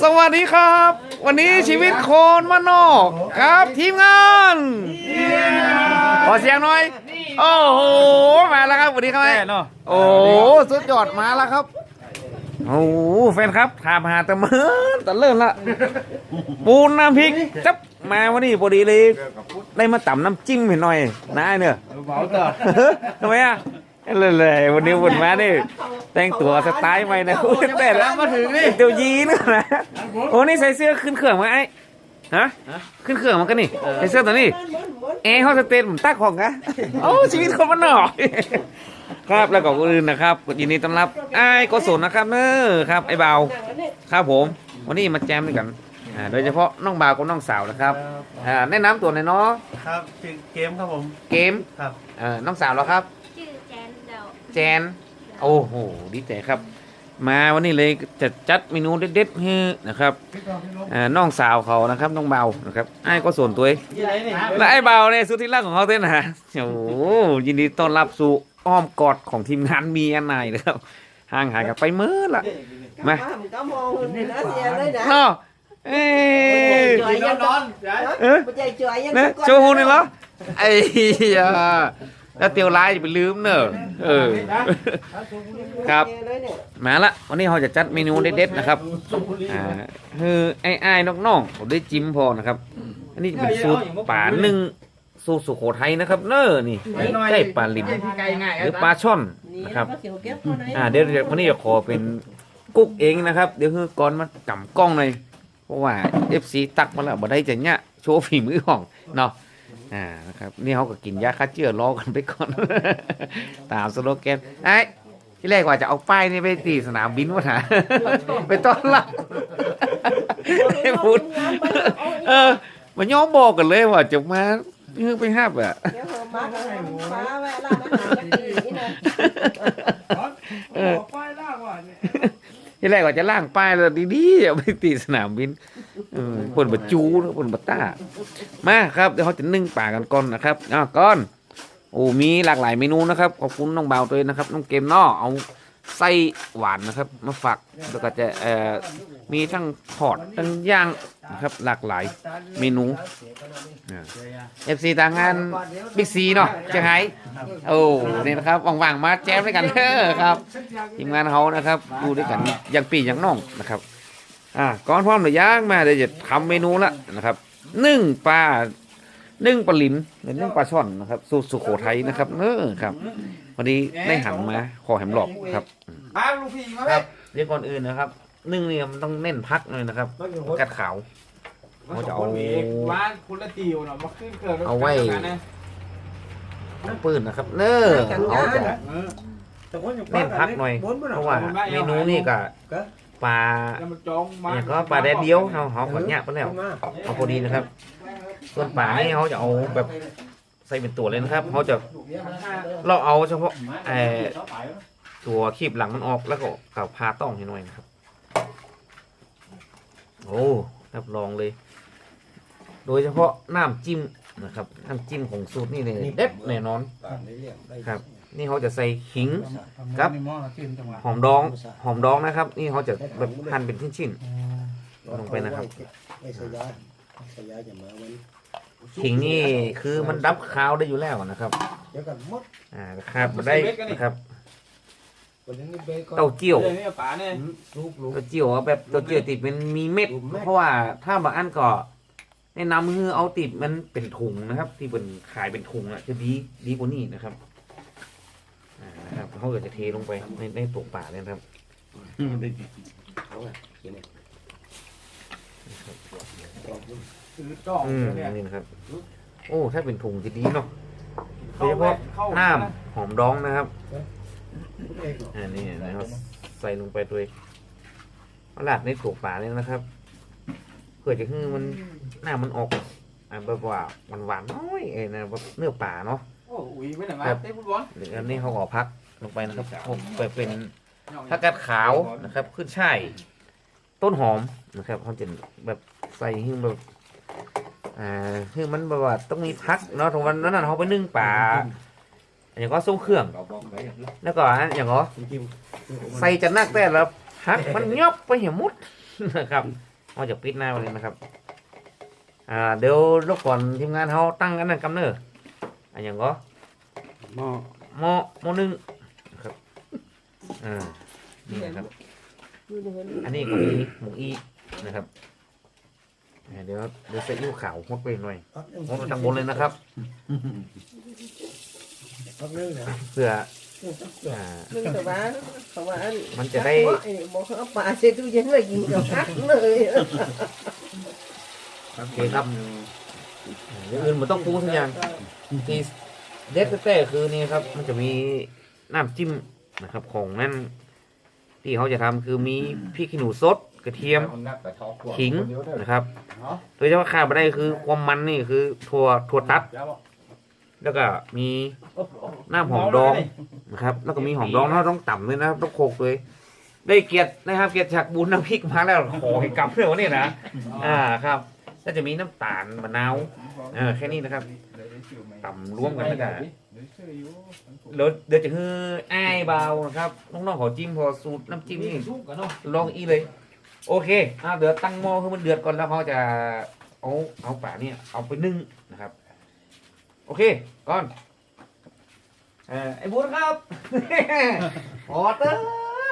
สวัสดีครับ วันนี้ชีวิตโคนมานนอกครับทีมงานขอเสียงหน่อย โอ้โห มาแล้วครับสวัสดีครับแม่โอ้โหสุดยอดมาแล้วครับ โอ้โหแฟนครับถามหาแต่เมื่อแต่เริ่มละปูนน้ำพริกจับมาวันนี้พอดีเลยได้มาต่ำน้ำจิ้มเห็นหน่อยนายเนอะเบาต่อทำไมอะ เลยเลยวันนี้วนมานี่แต่งตัวสไตล์ใหม่นะอุ๊ยแต่แล้วมาถึงนี่เดี๋ยวยีนนะโอ้นี่ใส่เสื้อขึ้นเครื่องมาไอ้ฮะขึ้นเครื่องมากันนี่ใส่เสื้อตัวนี้เอร์เฮาสเตนผมตักของกะโอ้ชีวิตคนมันนอกครับแล้วก็คนอื่นนะครับยินดีต้อนรับไอ้โกศลนะครับเนอครับไอ้เบาครับผม วันนี้มาแจมด้วยกันอ่าโดยเฉพาะน้องบ่าวกับน้องสาวนะครับอ่าแนะนำตัวหน่อยเนาะครับชื่อเกมครับผมเกมครับเอ่อน้องสาวเราครับชื่อแจนเดา แจน โอ้โห ดีใจครับ มาวันนี้เลยจะจัดเมนูเด็ดๆให้นะครับอ่าน้องสาวเขานะครับน้องเบานะครับไอ้ก็ส่วนตัวเองยี่ไรนี่และไอ้เบาเนี่ยสุดที่รักของเขาเต้นนะฮะโอ้โหยินดีต้อนรับสู่อ้อมกอดของทีมงานมีอันไหนนะครับห่างหายกันไปเมื่อละมาก็มองหุ่นนะเสียเลยนะเนาะเอ้ยจ่อยยังนอนจ้ะเออไม่ใจจ่อยยังนะโชว์หุ่นเลยเหรอไอ้ยา แล้วเตียวร้ายอย่าไปลืมเนอะเออ ครับเลยเนี่ยมาละวันนี้เราจะจัดเมนูเด็ดๆนะครับ อ่าคือไอ้ไอ้ายๆน้องๆผมได้จิ้มพอนะครับ อันนี้จะเป็นสูตรป่าหนึ่งสูตรสุโขทัยนะครับ เน้อนี่ใช่ปลาลิมไกลง่ายหรือปลาช่อนนี่นะครับก็เขียวเก็บคนนี้อ่าเดี๋ยวเดี๋ยววันนี้จะขอเป็นกุ๊กเองนะครับ เดี๋ยวคือก่อนมากำกล้องเลยเพราะว่า FC ตักมาแล้วบ่ได้จะเนี่ยโชว์ฝีมือของเนาะ อ่านะครับ นี่เขาก็กินยาฆ่าเชื้อรอกันไปก่อน ตามสโลแกนไอ้ที่แรกว่าจะเอาป้ายนี่ไปตีสนามบินวะนะไปต้อนรับให้พูดเออมันย่อมบอกกันเลยว่าจะมาเฮ้ยไปห้าบอะเดี๋ยวมาฟ้าแวะร้านอาหารกันดีนี่นะเออ ที่แรกว่าจะล่างป้ายแล้วดีๆเอาไปตีสนามบินปนบัจูนะปนบัต้า มาครับเดี๋ยวเขาจะนึ่งป่ากันก่อนนะครับอะก่อนโอ้มีหลากหลายเมนูนะครับขอบคุณน้องเบาตัวเองนะครับน้องเกมนอเอา ไส้หวานนะครับมาฝากแล้วก็จะเอ่อมีทั้งทอดทั้งย่างนะครับหลากหลายเมนูเอฟซีต่างงานบิ๊กซีเนาะจะไงโอ้นี่นะครับว่างๆมาแจมด้วยกันเด้อครับทีมงานเขานะครับดูด้วยกันอย่างปีอย่างน้องนะครับอ่าก่อนพร้อมหรือย่างมาเดี๋ยวจะทำเมนูละนะครับนึ่งปลานึ่งปลาลิมหรือนึ่งปลาช่อนนะครับ สูตรสุโขทัยนะครับเออครับ วันนี้ได้หันมาขอแหมหลอกครับมาลูกพี่มาครับเรียกก่อนอื่นนะครับนึ่งเนี่ยมันต้องเน้นพักหน่อยนะครับกัดขาวเขาจะเอาว่าคุณละติวเนาะมาขึ้นเกิดเอาไว้ปืนนะครับ เนอเอาจะเน้นพักหน่อยเพราะว่าเมนูนี่ก็ปลาแล้วมันจองมาเนี่ยก็ปลาแดดเดียวเขาเขาขอเนี่ยไปแล้วเอาพอดีนะครับส่วนปลานี่เขาจะเอาแบบ ใส่เป็นตัวเลยนะครับเขาจะเราเอาเฉพาะเอ่อตัวคีบหลังมันออกแล้วก็กับพาต้องให้หน่อยนะครับ โอ้รับรองเลย โดยเฉพาะน้ำจิ้มนะครับน้ำจิ้มของสูตรนี่เลยเด็ดแน่นอนครับ นี่เขาจะใส่ขิงครับหอมดองหอมดองนะครับ นี่เขาจะแบบหั่นเป็นชิ้นๆลงไปนะครับ ขิงนี่คือมันดับคาวได้อยู่แล้วนะครับ เดี๋ยวกันหมดอ่าครับมาได้นะครับวันนี้เบก็เต้าเจี้ยวเดี๋ยวนี้ป๋าเนี่ยลูกลูกเต้าเจี้ยวเอาแบบเต้าเจี้ยวติดเป็นมีเม็ด เพราะว่าถ้าบางอันก็แนะนำคือเอาติดมันเป็นถุงนะครับ ที่เป็นขายเป็นถุงอะจะดีดีกว่านี้นะครับอ่านะครับเขาก็จะเทลงไปในในตัวป่าเนี่ยนะครับเอาไงกินเนี่ย ซื้อจ้องอืมเนี่ยนี่นะครับ โอ้ถ้าเป็นถุงจะดีเนาะโดยเฉพาะน้ำหอมดองนะครับเองอ่านี่นะครับใส่ลงไปด้วยเอาลาดในถั่วป่าเนี่ยนะครับ เพื่อจะให้มันหน้ามันออกอ่าแบบว่ามันหวานๆน้อยเองนะแบบเนื้อป่าเนาะโอ้อุ้ยไม่ไหนมาเต้ฟุตบอลหรืออันนี้เขาก็พักลงไปนะครับผมไปเป็นผักกาดขาวนะครับ ขึ้นช่ายต้นหอมนะครับเขาจะแบบใส่ให้แบบ อ่าคือมันแบบว่าต้องมีพักเนาะตรงวันนั้นนะเขาไปนึ่งป่าอย่างก็ส่งเครื่องแล้วก็อันอย่างก็จิ้มใส่จะนักแต่ละพักมันยบไปเหี่ยมุดนะครับเราจะปิดหน้าไปเลยนะครับ อ่าเดี๋ยวรบกวนทีมงานเขาตั้งกันนั่นกำเนิดอันอย่างก็หม้อหม้อหม้อหนึ่งนะครับอ่านี่นะครับ อันนี้ก็มีหมูอีนะครับอ่า เดี๋ยวเดี๋ยวใส่ยิ้วขาวหดไปหน่อยหดไปทางบนเลยนะครับ พักนึงนะเพื่ออ่ามึงแต่ว่าแต่ว่ามันจะได้ไอ้บอกเอาปลาเช็ดตู้เย็นไว้กินกับพักเลยโอเคครับอย่างอื่นมันต้องปรุงทุกอย่างที่เด็ดแต่คือนี่ครับ มันจะมีน้ำจิ้มนะครับของนั่นที่เขาจะทำคือมีพริกขี้หนูสด กระเทียมขิงนะครับ โดยเฉพาะขาดไม่ได้คือความมันนี่คือถั่วถั่วตัด แล้วก็มีน้ำหอมดองนะครับ แล้วก็มีหอมดองเราต้องต่ำด้วยนะครับต้องโขกด้วยได้เกียรตินะครับ เกียรติจากบุญน้ำพริกมาแล้วขอให้กลับเรื่องวันนี้นะอ่าครับแล้วจะมีน้ำตาลมะนาวเออแค่นี้นะครับต่ำรวมกันแล้วกันเดี๋ยวเดี๋ยวจะคือไอ้ายเบานะครับน้องๆขอจิ้มพอสูตรน้ำจิ้มนี่ลองอีเลย โอเคอ่าเดี๋ยวตั้งหม้อให้มันเดือดก่อนแล้วเขาจะเอาเอาป่าเนี่ย เอาไปนึ่งนะครับ โอเคก่อนเออไอ้บุญครับขอเตอ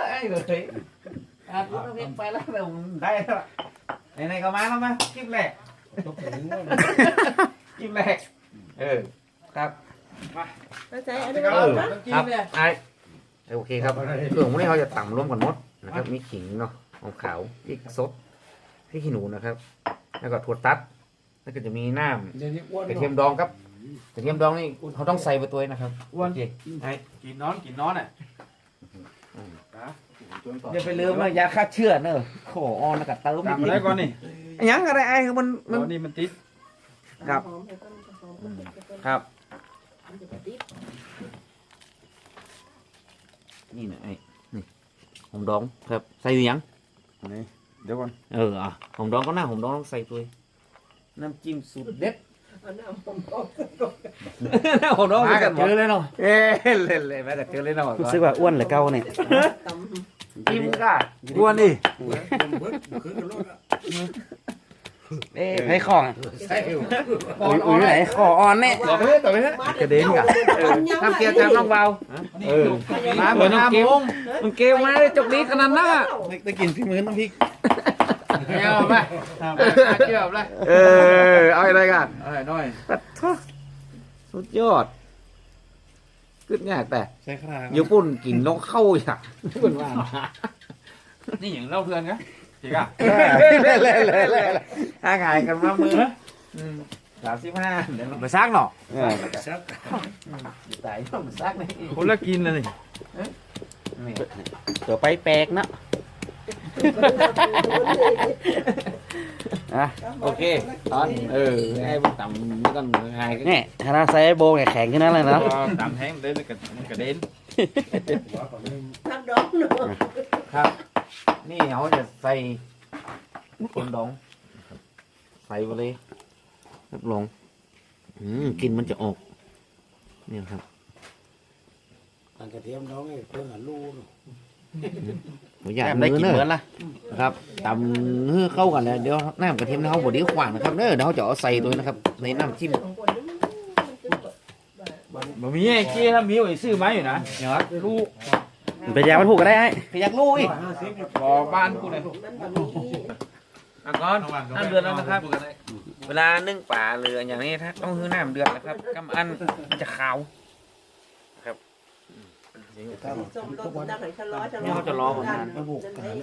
ไอ้เลยอะบุญเอาเพลงไปแล้วเดี๋ยวผมได้แล้วไหนๆก็มาแล้วมาคลิปแรกตกถึงว่าคลิปแรกเออครับเข้าใจอันนี้เอก็อนะ ครับไอ้โอเคครับเครื่องพวกนี้เขาจะต่ำร่วมกันหมดนะครับมีขิงเนาะ หอมขาวพริกสดพริกขี้หนูนะครับ แล้วก็ถั่วตัด แล้วก็จะมีน้ำเดี๋ยวนี้อ้วนกระเทียมดองครับกระเทียมดองนี่เขาต้องใส่ไปตัวนะครับอ้วนโอเคไอ้กินนอนกินนอนอะอย่าไปลืมว่ายาฆ่าเชื้อเนอะโขออนแล้วก็เติมตามมาได้ก่อนนี่ยังอะไรไอ้คือมันมันตอนนี้มันติดครับ ครับนี่นะไอ้นี่หอมดองครับใส่อยู่ยัง นี่เดี๋ยวก่อน เอออะหอมดองก็น่าหอมดองต้องใส่ตัวน้ำจิ้มสูตรเด็ดเอาน้ำผมบอกน้ำหอมดองมากันเจอเลยเนาะเอ้เล่นเลยแม่แต่เจอเลยเนาะรู้สึกว่าอ้วนหรือเก่าเนี่ยตำจิ้มก็อ้วนดิ เบิดเบิดขึ้นกันรถอะเอ้ให้ของอะใช่อยู่อุ้ยอุ้ยไหนขออ่อนเนี่ยต่อไปเถอะต่อไปเถอะกระเด็นกันทำเกียร์จากน้องเบาเออมาเหมือนน้องเกลมึงเกลมาได้จกนี้ขนาดนั้นอะได้กินฝีมือน้ำพริกเกี่ยวไปเกี่ยวไปเออเอาอะไรกันเออน้อยปัดทุสุดยอดขึ้นยากแต่ใช่ครับญี่ปุ่นกินนกเข้าอยากญี่ปุ่นว่านี่อย่างเล่าเพื่อนกัน จริงอะเล่นเล่นเล่นเล่นห่างหายกันมามือสามสิบห้าเดี๋ยวเรามาซักหน่อซักใส่ต้องซักนี่คนละกินเลยนี่ตัวไปแปลกเนอะอะโอเคตอนเออไอ้พวกต่ำไม่ต้องหายกันเนี่ยถ้าเราใส่โบว์แข็งขึ้นนั่นเลยเนาะตามแห้งเดินกระกระเด็นหัวก่อนนึงทักดอกเนาะครับ นี่เขาจะใส่คนดองนะครับใส่ไปเลยรับรองอืมกลินมันจะออก เนี่ยครับ อันกระเทียมน้องไอ้เพื่อนหันลูกหมูย่างแอมมืได้อกินเนเหมืออะนละนะครับตำให้เข้ากันเลยเดี๋ยวน้ำกระเทียมเขาบดดีขวางนะครับเนอะเดี๋ยวเขาจะเอาใส่ตัวนะครับ ในน้ำจิ้มบ่มีไอ้เกี้ยถ้ามีไว้ซื้อมาอยู่นะเดี๋ยวลูก ไปยามันถูกก็ได้ไอ้ขยักลูกอีกบ่บ้านกูเลยมันแบบนี้อะก่อนน้ำเดือดแล้วนะครับ เวลานึ่งป่าหรืออย่างนี้ถ้าต้องคือน้ำเดือดนะครับกำอันมันจะขาวส้มรสดังไหนชะลอชะลนี่อเขาจะรอประมาณ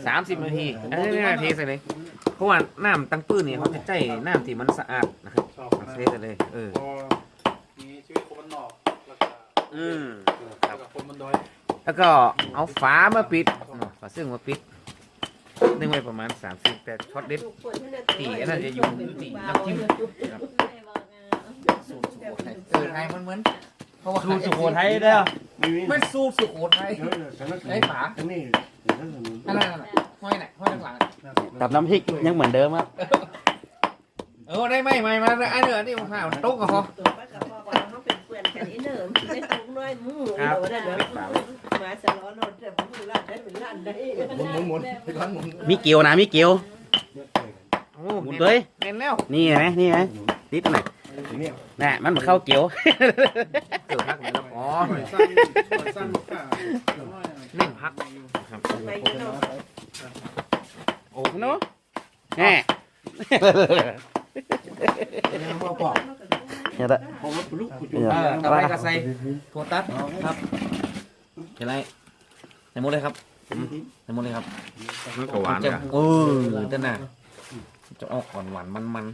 สามสิบนาทีอันนี้นาทีใส่เลยเพราะว่าน้ำตั้งปื้นนี่เขาจะใจน้ำที่มันสะอาดนะครับเทใส่เลย เออมีชีวิตคนมันนอกแล้วก็อืมแล้วก็คนมันดอย แล้วก็เอาฝามาปิดเนาะฝาซึ่งมาปิดนึ่งไว้ประมาณสามสิบแต่ช็อตเด็ดตีอันนั้นจะอยู่ตีน้ำจิ้มสูตรสุโขทัยเออไทยมันเหมือนเพราะว่าสูตรสุโขทัยเด้อไม่มีไม่สูตรสุโขทัยเออสารคไอ้ฝาอันนี้อันนั้นน่ะห้อยไหนห้อยข้างหลังตับน้ำพริกยังเหมือนเดิมครับเออได้ไหมไม่มาไอ้เนื้อนี่มันผ่ามันตกอะพอตัวป้ากับพ่อบอกเขาเป็นเพื่อนกันอีเนอร์ไม่ตรงน้อย มือเดี๋ยวได้เดี๋ยวมาสลอนนแต่ผมอยู่ร้านได้เป็นร้านได้หมุนหมุนหมุนไปก่อนหมุนมีเกียวนะมีเกียวโอ้หมุนเลยเน้นแล้วนี่ไหมนี่ไหมติดหน่อยเนี่ยน่ะมันมาเข้าเกียวเกิดพักไหนแล้วอ๋อสั้นสั้นข้าเน้นพักครับไปกันเนาะโอ้เนาะแหมยังบ่ปอกเนี่ยละเพราะว่าลูกกูเนี่ยเออต่อไปก็ใส่ถั่วตัดครับ เห็นไรใส่หมดเลยครับใส่หมดเลยครับมันก็หวานจะอะเออเต้นน่ะจะออกหวานหวานมันมัน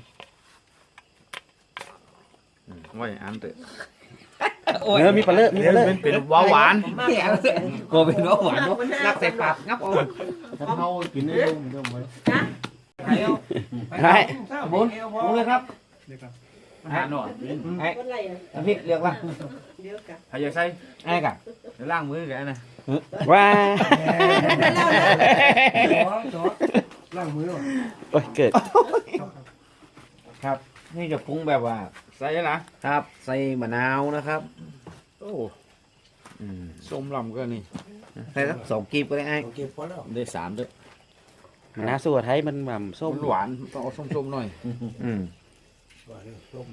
ไว้อันเถอะเนื้อมีปลาเลอะมีปลาเลอะเป็นเป็นหวานหวานมากเลยโกเป็นว่าหวานเนอะนักใส่ปากงับเอาเขากินได้ลงเดิมไหมไอ้เอาใช่บุญบุญเลยครับ อาหารหน่อยไอ้คนไรอะน้ำพริกเรียกว่าเดี๋ยวกันใครจะใส่ไอ้กะเดี๋ยวล้างมือกันนะว้าล้างมือหรอโอ้ยเกิดนี่จะปรุงแบบว่า ใส่นะ ครับ ใส่มะนาวนะครับ โอ้อืมส้มลำก็นี่ ใส่สักสองกีบก็ได้ไอ้โอเคพอแล้วได้สามด้วยมันน่าสู้ไทยมันแบบส้ส้มมหวานต้องเอาส้มๆหน่อย อืม ว่าเนี่ยต้ม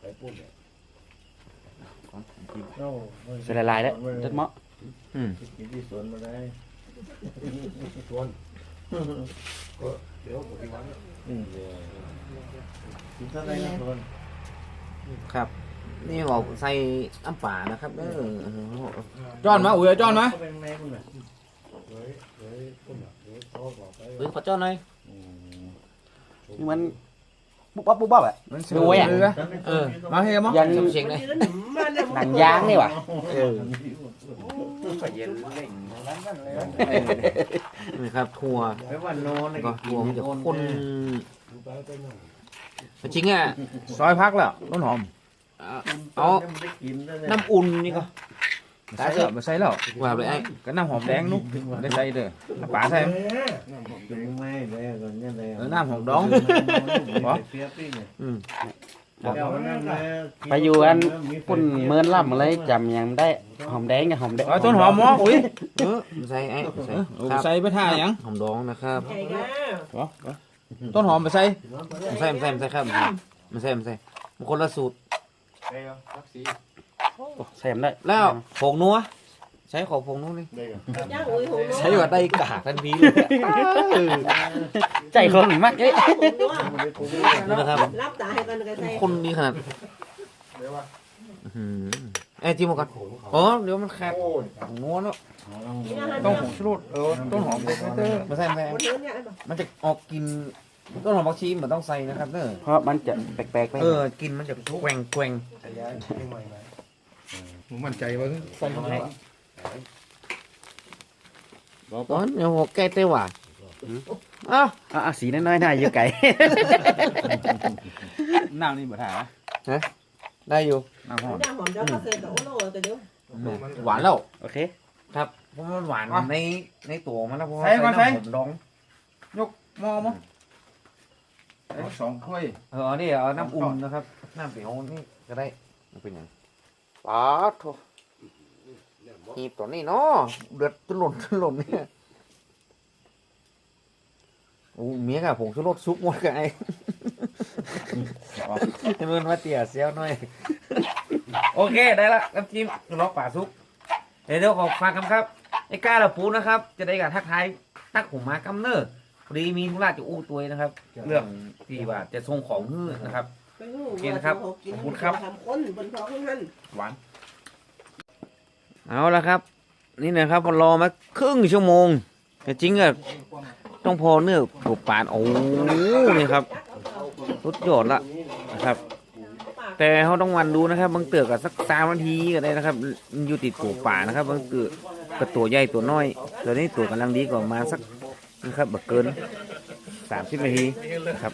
ไปปุ้นใส่ละลายแล้วจัดเหมาะอืมที่สวนมาได้สวนก็เดี๋ยวผมวันกินเท่าไรนะสวนครับ นี่ออกใส่น้ำป่านะครับเออจอนมาอุ้ยจอนมาเป็นแม่คุณน่ะเฮ้ยเฮ้ยคุณน่ะเฮ้ยเขาบอกไปเฮ้ยขอจ้อนหน่อย นี่มันปุ๊บปั๊บปุ๊บปั๊บอะมันดูไว้อะเออ มาให้มั้งยังเช็คเลยหนังยางนี่หว่ะเออนี่ครับถั่วไปวันโน้นก็ถั่วมันจะข้นไปไปหน่อยจริงอะซอยพักแล้วต้นหอม เอา น้ำอุ่นนี่ก็ ใส่แล้วมาใส่แล้วว่าเลยไอ้ก็น้ำหอมแดงนุ๊กได้ใส่เด้อน้ำปลาใส่ไม่เลยก่อนเนี่ยเลยเออน้ำหอมดองอืมไปอยู่อันปุ่นเมินล่ำอะไรจำยังได้หอมแดงกับหอมแดงเอาต้นหอมหมออุ้ยเออใส่ไอ้ใส่เอาครับใส่ไปท่าหยังหอมดองนะครับไก่ก้าเหรอต้นหอมไปใส่ไม่ใส่ไม่ใส่ไม่ใส่ครับไม่ใส่ไม่ใส่มันคนละสูตร ใส่ได้แล้วผงนัวใช้ของผงนัวนี่ย่างอุ้ยหูใช้ว่าได้กากทันทีเลยใจคนมากเอ้ยนี่นะครับรับตาให้กันกันใส่คนดีขนาดอื้อหือไอ้จิ้มมาก่อนอ๋อเดี๋ยวมันขาดผงนัวเนาะต้องผงชูรสเออต้นหอมไปใส่เด้อไม่ใส่ไม่ใส่คนเนื้อเนี่ยมันจะออกกินต้นหอมผักชีมันต้องใส่นะครับเนอะเพราะมันจะแปลกๆไปเออกินมันจะแกว่งแกว่ง ผมมั่นใจว่าใส่เข้าไปตอนเดี๋ยวหัวแก้เต้หว่าอ้าวอะสีน้อยๆหน่าอยู่ไก่น้ำนี่บ่ถ่ายได้อยู่น้ำหอมย่างหอมเดี๋ยวก็เสร็จโอ้โหแต่เดี๋ยวหวานแล้วโอเค ครับเพราะมันหวานในในตัวมันแล้วเพราะว่าใส่ก่อนใส่น้ำผมดองหม้อมั้งใส่สองถ้วยเออนี่เอาน้ำอุ่นนะครับ น้ำเปรี้ยวนี่ก็ได้มันเป็นอย่าง ป๊าดโถหีบตัวนี้เนาะเดือดจนหล่นจนหล่นเนี่ยโอ้เมียกับผงชูรสซุปหมดกับไอ้ให้มันมาเตี่ยเซียวหน่อย โอเคได้ละน้ำจิ้มคือล็อกป่าซุปเดี๋ยวเดี๋ยวขอฟังคำครับไอ้ก้าละปูนะครับ จะได้กับทักทายตักผมมากำเนิดพอดีมีธุระจะอู้ตัวนะครับ เรื่องที่ว่าจะส่งของฮื้อนะครับ กินทำคนบนท้องนั่นหวาน เอาละครับ นี่นะครับพอรอมาครึ่งชั่วโมงแต่จริงอะต้องพอเนื้อถูกปาดโอ้นี่ครับสุดยอดละนะครับ แต่เขาต้องหวันดูนะครับ บางเตือกับสักสามนาทีก็ได้นะครับมันอยู่ติดตัวป่านะครับ บางเตือกับตัวใหญ่ตัวน้อย ตัวนี้ตัวกำลังดีกว่ามาสักนะครับบักเกินสามสิบนาทีนะครับ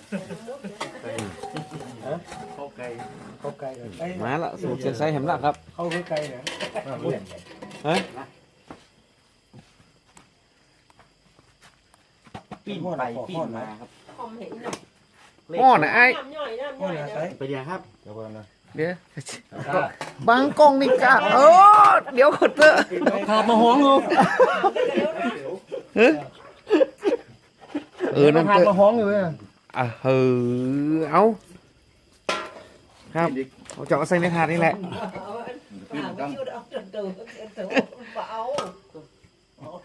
เข้าไก่เข้าไก่ไอ้มาละสูตรเชียงไซแหมละครับเข้าคือไก่เนี่ยปิ้งไปปิ้งมาครับคอมเห็นหม้อนะไอ้น้ำย่อยน้ำย่อยเป็นยังครับเดี๋ยวก่อนนะเดี๋ยวบางกล้องนี่กะเออเดี๋ยวก่อนเถอะขาดมาห้องลูกเออนั่นขาดเถมาอะห้องอยู่เว้ยอะเออเอา ครับเอาเจาะใส่ในถาดนี่แหละ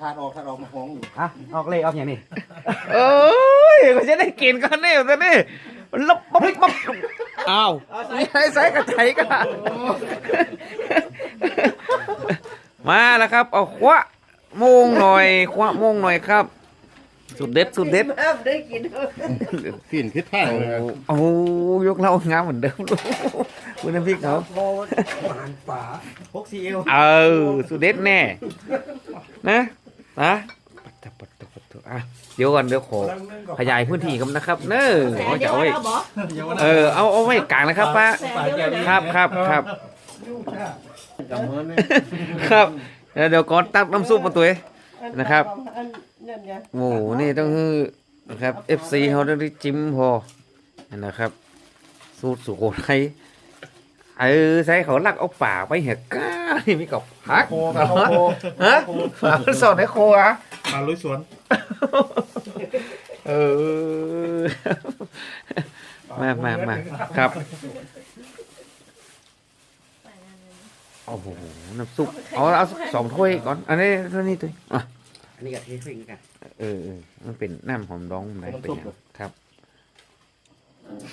ขาดออกขาดออกมาห้องอยู่อะออกเลยออกอย่างนี้ เอ้ยก็จะได้กินกันนี่แต่นี่ลบปั๊บปั๊บอ้าวใส่ใส่กระไถกันมาแล้วครับ เอาคว้าโมงหน่อยคว้าโมงหน่อยครับ สุดเด็ดสุดเด็ดได้กินฟินพิษท่าเลยโอ้โหยกเรางามเหมือนเดิมลูกคุณน้ำพริกเขาโบหานป่าพกซีเอลเออสุดเด็ดแน่ นะนะปัดปัดปัดปัดปัดอะเดี๋ยวก่อนเดี๋ยวขอขยายพื้นที่กันนะครับ เนอะเขาจะเอาไว้เออเอาเอาไว้กลางนะครับป้าครับครับครับกับมือนี่ครับเดี๋ยวเดี๋ยวก่อนตักน้ำซุปมาตัวเองนะครับ นั่นไงโอ้โหนี่ต้องคือนะครับ FC เขาต้องได้จิ้มพอนะครับ สูตรสุโขทัยเออใส่เขาลักเอาป่าไปเหี้ยก้านี่มีกับพักโคกับโคฮะป่ามันสอนให้โคอะมาลุยสวน เออ มามามาครับ โอ้โห น้ำซุป เอาเอาสักสองถ้วยก่อน อันนี้เท่านี้ตัวอะอั นนี้กับเทฟิงกัน เออเออมันเป็นน้ำหอมดองไหนเป็นยังครับ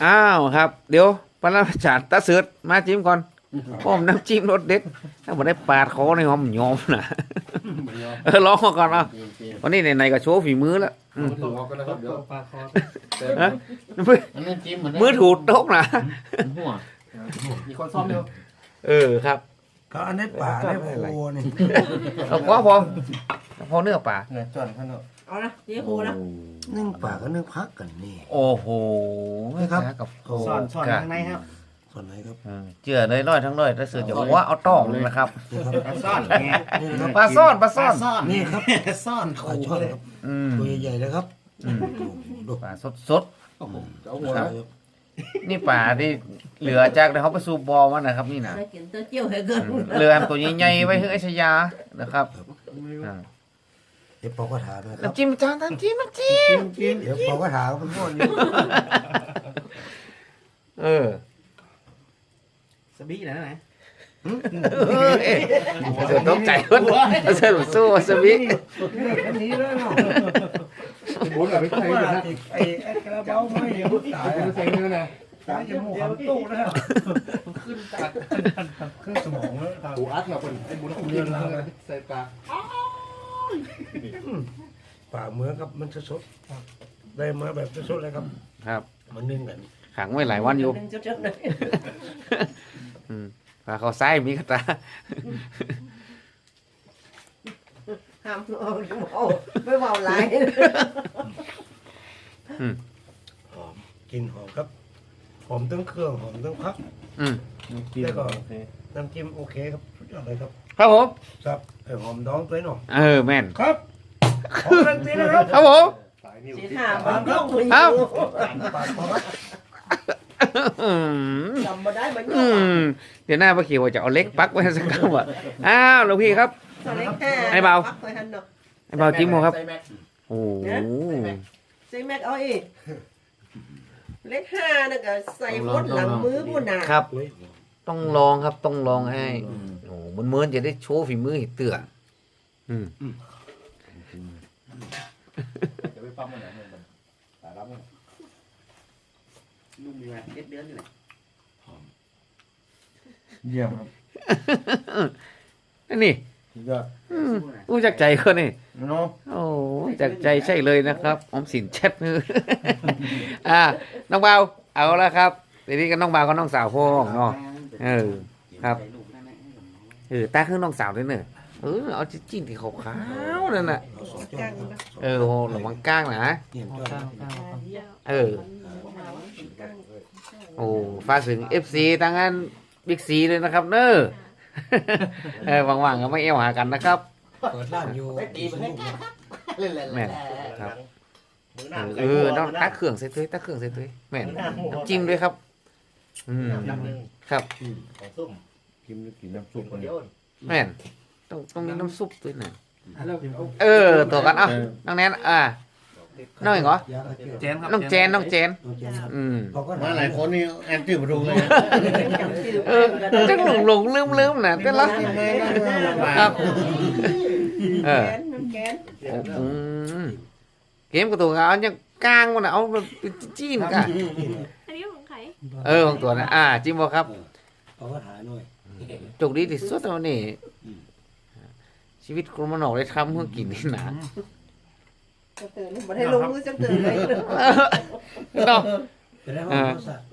อ้าวครับ เดี๋ยวปราจารย์ตาเสือดมาจิ้มก่อนผมน้ำจิ้มรสเด็ด ถ้าผมได้ปาดคอในหอมยอมนะเออลองมาก่อนเอาวันนี้ไหนๆก็โชว์ฝีมือแล้วอืมถูกกันนะครับเดี๋ยวปลาคอฮะมืออันนี้จิ้มเหมือนมือถูกตกนะหัวมีคนซ่อมเดียวเออครับก็อันนี้ป่าเนี่ยโคนี่เอาพอพอ พอเนื้อป่าเงินจอนข้างนอกเอานะตีหูนะนึ่งป่าก็นึ่งพักกันนี่ โอ้โหนะครับกับโคสอนสอนกะข้างในครับส่วนไหนครับเออเจือเลยน้อยทั้งน้อยถ้าเสือจะบอกว่าเอาต้องนะครับนี่ครับซ่อนไงนี่นะครับปลาซ่อนปลาซ่อนซ่อนนี่ครับซ่อนปลาช่อนครับอืมตัวใหญ่ๆนะครับอืมดูปลาสดสดเจ้าหัวๆนี่ปลาที่เหลือจากที่เขาไปสูบบอลมานะครับ นี่นะได้กินเต้าเจี้ยวให้เกินอืมเหลืออันตัวใหญ่ๆไว้ให้ไอ้ชยานะครับอ่า เดี๋ยวปอกระถานะครับน้ำจิ้มจานน้ำจิ้มน้ำจิ้มเดี๋ยวปอกระถาก็เป็นพวกนี้เออสบีนะไหนเออเอ๊ะเสือตกใจว่าเสือสู้วาซาบิอันนี้แล้วเนาะบุญกับไม่ใช่ว่านะไอ้ไอ้กระเป๋าไม่ยังตายเป็นอะเซ็งเลยนะตายจมูกคำตู้นะครับขึ้นตัดขึ้นสมองแล้วครับหูอัดเราเป็นไอ้บุญของเงินเราใส่ปาก ป่าเมืองครับมันจะสดครับได้มาแบบจะสดเลยครับ ครับ มันนึ่งกันขังไว้หลายวันอยู่จดๆเลยอืมปลาเขาไส้มีกระตาห้ามเอาเอาไม่เบาหลายหอมกลินหอมครับ หอมทั้งเครื่องหอมทั้งพักอืม แล้วก็น้ำจิ้มโอเคครับสุดยอดเลยครับ ครับผมครับไอ้ หอมดองตัวหน่อยเออแม่นครับขอการันตีนะครับครับผมสีหน้ามันต้องคุยเอ้าปากของครับอืมจำมาได้มันอืมเดี๋ยวหน้าป้าเขียวว่าจะเอาเล็กปักไว้สักคำอะอ้าวหลวงพี่ครับไอ้เบาไอ้เบาจิ้มหัวครับโอ้โหใส่แม็กเอาอีกเลขห้าน่ะก็ใส่มดหลังมือผู้หนาครับ ต้องลองครับต้องลองให้โอ้ มันเหมือนจะได้โชว์ฝีมือให้เตืออืมจะไปปั๊มมันไหนมันแต่รับมันนุ่มดีไหมเจ็ดเดือนอยู่ไหนเยี่ยมครับอันนี่ยอดอืมรู้จักใจเขานี่เนาะโอ้จากใจใช่เลยนะครับออมสินแชทมืออ่า น้องเบาเอาละครับทีนี้ก็น้องเบาก็น้องสาวพ่อเนาะเออครับ เออตาคือน้องสาวด้วยเนอะเออเอาจิ้นที่ขาวๆนั่นน่ะเออโหระวังก้างนะ เออ โอ้ฟ้าถึงเอฟซีทางนั้นบิ๊กซีเลยนะครับ เนอะเออว่างๆก็ไม่เอวหากันนะครับเปิดร้านอยู่ที่สนุกนแม่นครับเออต้องตักเครื่องใส่ถ้วยตักเครื่องใส่ถ้วยแม่นน้ำจิ้มด้วยครับ อืมครับของส้ม กินกินน้ำซุปคนเดียวแม่นต้องต้องมีน้ำซุปด้วยนะแล้วเออตัวกันเอะน้องแนนอ่า น้องเองเหรอ เจนครับน้องเจนน้องเจน อืมมาหลายคนนี่แอนตี้ประตูเลยเออจังหลงหลงลืมลืมนะเป็นละครับเออแกนน้ำแกนอืมเกมกับตัวเอายังกลางมันนะเอาไปจี้นกันอันนี้ของใครเออของตัวนะอ่าจิมบอกครับ เขาก็หาหน่อย จกดีที่สุดตอนนี้ชีวิตคนมันออกได้ทำเพื่อกินนี่นะจะตื่นบ่ได้ลงมือจังตื่นเลยเนาะจะได้ว่าเขาสัตว์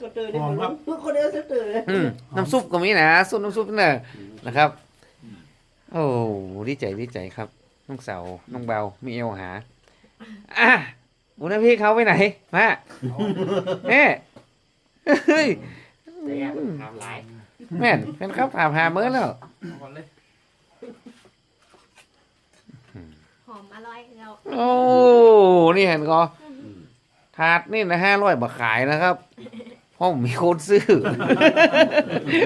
ก็ตื่นได้บ่ลงคนเดียวจะตื่นเลยอืมน้ำซุปก็มีนะซุปน้ำซุปเนี่ยนะครับ โอ้ดีใจดีใจครับน้องเสาวน้องเบามีเอวหาอะอุณพี่เขาไปไหนมาเฮ้เฮ้ย แม่นเป็นครับถามหาเมื่อแล้วก่อนเลยหอมอร่อยเราโอ้นี่เห็นก็ถาดนี่นะห้าร้อยบาทขายนะครับเพราะมีคนซื้อ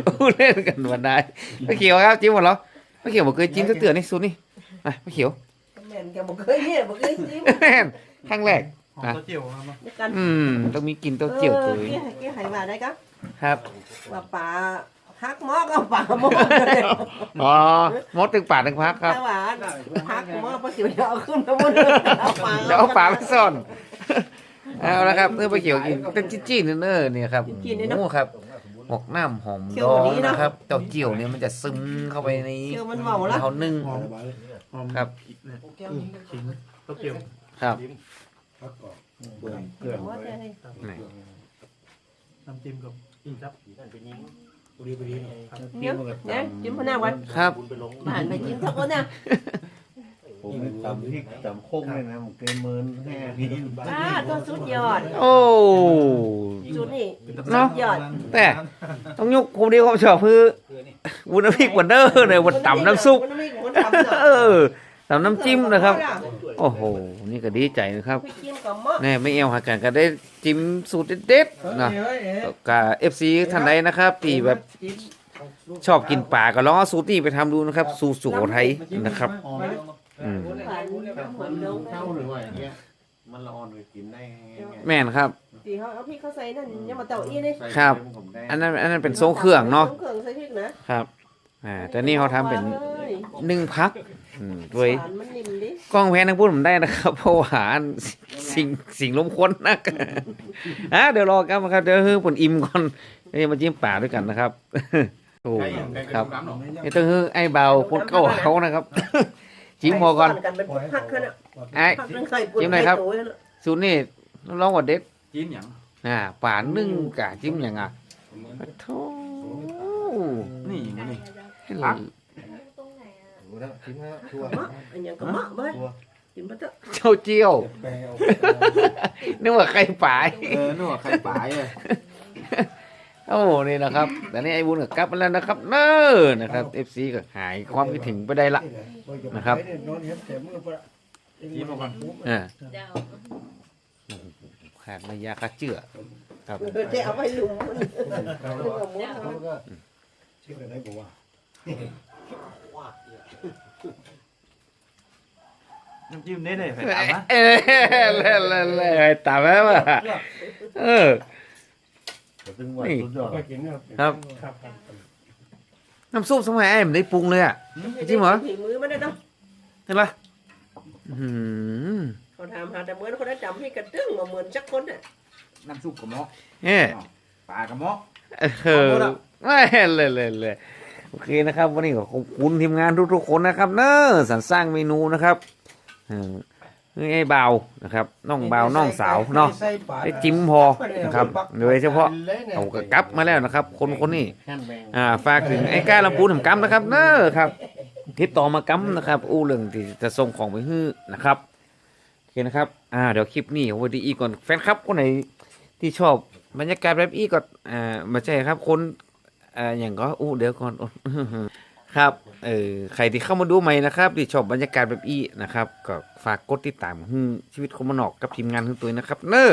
พูดเล่นกันวันใดไม่เขียวครับจิ้มหมดแล้วไม่เขียวบอกเคยจิ้มเตือนนี่สูตรนี่มาไม่เขียวแม่นแกบ่เคยเนี่ยบ่เคยจิ้มแม่นครั้งแรก หอมเต้าเจี้ยวครับด้วยกันอืมต้องมีกินเต้าเจี้ยวตัวเออนี้แกให้แกให้ว่าได้ก็ครับ ว่าป่า ฮักหมอกเอาป่าหมอกเลยอ๋อมดตึงป่าตึงพักครับแต่ว่าฮักหมอกบ่สิเดี๋ยวเอาขึ้นมาบนเอาป่าเดี๋ยวเอาป่าไปซ่อนเอาละครับเพื่อไปเขียวกินเป็นจี้ๆเนื้อๆเนี่ยครับโอ้ครับหมกน้ำหอมดองนะครับเต้าเจี้ยวเนี่ยมันจะซึมเข้าไปในเกี่ยวมันเมาละเขานึ่งหอมหอมครับขิงเต้าเจี้ยวครับเบื่อเกลือว่าแต่ให้ไหนน้ำจิ้มกับอีจับ บุรีบุรีเนี่ยเนี่ยจิ้มพะนาวันครับบ้านไปจิ้มสักคนน่ะผมตำพริกตำโค้งเลยนะผมเกินหมื่นแห่พี่อ่าตัวสุดยอด โอ้สุดนี่เนาะยอดแต่ต้องยกผมดีความชอบคือวุ้นน้ำพริกวันเดอร์เลยวันต่ำน้ำซุปมันไม่มันตำเนาะเออ ต่ำน้ำจิ้มนะครับ โอ้โห นี่ก็ดีใจนะครับพริกจิ้มกับหม้อแน่ไม่เอวหากันก็ได้จิ้มสูตรเด็ดๆนะกับเอฟซีท่านใดนะครับที่แบบชอบกินป่าก็ลองเอาสูตรนี้ไปทำดูนะครับ สูตรสุโขทัยนะครับอืมหวานหวานลงเท่าหรือว่าอย่างเงี้ยมันละอ่อนไปกินได้ไงแม่นครับตีเขาเอาพริกเขาใส่นั่นยังมาเต่าอี้นี่ครับ อันนั้นอันนั้นเป็นทรงเครื่องเนาะทรงเครื่องใส่พริกนะครับ อ่าแต่นี่เขาทำเป็นว้ยนึ่งพัก อืมด้วยหวานมันนิ่มดิกล้องแพนทั้งพูดผมได้นะครับ เพราะว่าอันสิ่งสิ่งลมควนนักอะเดี๋ยวรอกันนะครับเดี๋ยวให้ผลอิ่มก่อนเดี๋ยวมาจิ้มป่าด้วยกันนะครับโอ้ครับเดี๋ยวต้องให้ไอ้เบาคนเก้าเขานะครับ จิ้มพอก่อนกันเป็นพักขนาดไอ้พักเรื่องไข่ปุ่นจิ้มหน่อยครับไข่ตุ๋นสูตรนี่ร้องว่าเด็ดจิ้มหยังอ่าป่านึ่งกะจิ้มอย่างอะโธ่นี่มันนี่ ให้หลัง ตรงไหนอะดูนะทิ้งนะทั่วมะอันยังก็มะเบ้ยกินมาเถอะเจ้าเจียวแปลวนึกว่าใครป่าย เออนึกว่าใครป๋ายเลยโอ้นี่นะครับแต่นี่ไอ้บุญก็กลับมาแล้วนะครับ เน้อนะครับเอฟซีก็หายความคิดถึงไปได้ละ นะครับ นอนเห็นแต่มือปะจิ้มมาก่อนอ่าเดี๋ยวขาดมายาคัดเจือครับเออจะเอาไปหลุมมัน เขาก็ชื่ออะไรบอกว่า น้ำจิ้มนี่เลยใส่ตามนะเออเล่นเล่นเล่นตามแล้วว่ะเออถึงว่าสุดยอดครับน้ำซุปสมัยไอ้มันได้ปรุงเลยอะจริงเหรอฝีมือมันได้ต้องเห็นปะอืมเขาถามหาแต่เหมือนเขาได้จำให้กระตึ้งมาเหมือนจักคนน่ะน้ำซุปกับหม้อเอ๊ะปลากับหม้อเออไม่เลยเลยเลยโอเคนะครับ วันนี้ก็ขอบคุณทีมงานทุกๆคนนะครับ เนอะสรรสร้างเมนูนะครับ เออไอ้เบานะครับน้องเบาน้องสาวเนาะได้จิ้มพอนะครับโดยเฉพาะเอากระกับมาแล้วนะครับ คนคนนี้อ่าฝากถึงไอ้ก้าลำพูนถึงกัมนะครับเนอะครับติดต่อมากัมนะครับ อู้เรื่องที่จะส่งของไปฮื้อนะครับโอเคนะครับอ่าเดี๋ยวคลิปนี้เอาไว้ดีอีก่อนแฟนครับคนไหนที่ชอบบรรยากาศแบบอีก็อ่ามาใช่ครับคนอ่าอย่างก็อู้เดี๋ยวก่อน ครับเออใครที่เข้ามาดูใหม่นะครับที่ชอบบรรยากาศแบบอีนะครับ ก็ฝากกดติดตามฮึ่งชีวิตคนมานอกกับทีมงานฮึ่งตัวนะครับ เนอะ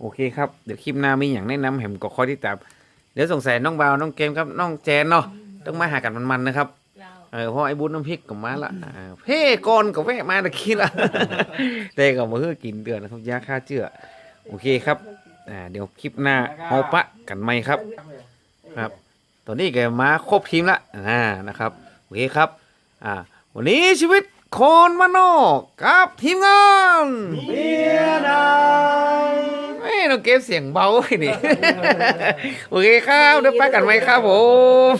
โอเคครับเดี๋ยวคลิปหน้ามีอย่างแนะนำแหมก็คอยติดตามเดี๋ยวสงสัยน้องบาวน้องเกมครับน้องแจนเนาะต้องมาหากันมันๆนะครับเราเออเพราะไอ้บุญน้ำพริกก็มาละอ่าเพ่ก่อนก็แวะมาตะกี้ละแต่ก็มาเพื่อกินเดือนนะครับยาฆ่าเชื้อโอเคครับอ่าเดี๋ยวคลิปหน้าเฮาปะกันไหมครับ ครับ ตอนนี้แกมาครบทีมละอ่านะครับโอเคครับอ่าวันนี้ชีวิตคนมานอกกับทีมงานเมียนายไม่น้องเก็บเสียงเบาไอ้นี่ โอเคครับเดี๋ยวไปกันไหมครับผม